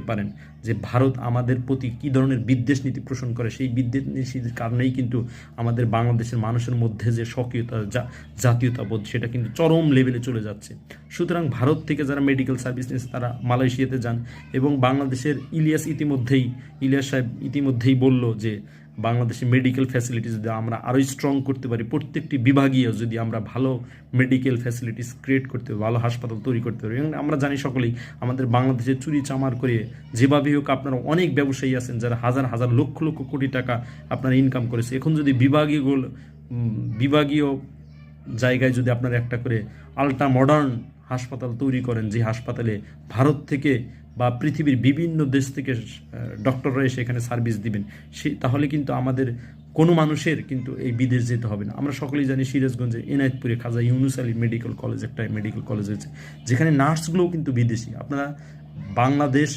পারেন যে ভারত আমাদের প্রতি কী ধরনের বিদ্বেষ নীতি পোষণ করে, সেই বিদ্বেষ নীতির কারণেই কিন্তু আমাদের বাংলাদেশের মানুষের মধ্যে যে স্বকীয়তা, জা- জাতীয়তাবোধ, সেটা কিন্তু চরম লেভেলে চলে যাচ্ছে। সুতরাং ভারত থেকে যারা মেডিকেল সার্ভিস নিয়েছে, তারা মালয়েশিয়াতে যান এবং বাংলাদেশের ইলিয়াস ইতিমধ্যেই, ইলিয়াস সাহেব ইতিমধ্যেই বলল যে বাংলাদেশের মেডিকেল ফ্যাসিলিটিস যদি আমরা আরও স্ট্রং করতে পারি, প্রত্যেকটি বিভাগীয় যদি আমরা ভালো মেডিকেল ফ্যাসিলিটিস ক্রিয়েট করতে পারি, ভালো হাসপাতাল তৈরি করতে পারি, এবং আমরা জানি সকলেই আমাদের বাংলাদেশে চুরি চামার করে যেভাবে হোক আপনারা অনেক ব্যবসায়ী আছেন যারা হাজার হাজার লক্ষ লক্ষ কোটি টাকা আপনারা ইনকাম করেছে। এখন যদি বিভাগীয় বিভাগীয় জায়গায় যদি আপনারা একটা করে আলট্রা মডার্ন হাসপাতাল তৈরি করেন, যে হাসপাতালে ভারত থেকে বা পৃথিবীর বিভিন্ন দেশ থেকে ডক্টররা এসে এখানে সার্ভিস দিবেন, সে, তাহলে কিন্তু আমাদের কোনো মানুষের কিন্তু এই বিদেশ যেতে হবে না। আমরা সকলেই জানি সিরাজগঞ্জে এনায়তপুরে খাজা ইউনুস আলী মেডিকেল কলেজ একটা মেডিকেল কলেজ হয়েছে, যেখানে নার্সগুলোও কিন্তু বিদেশি। আপনারা বাংলাদেশ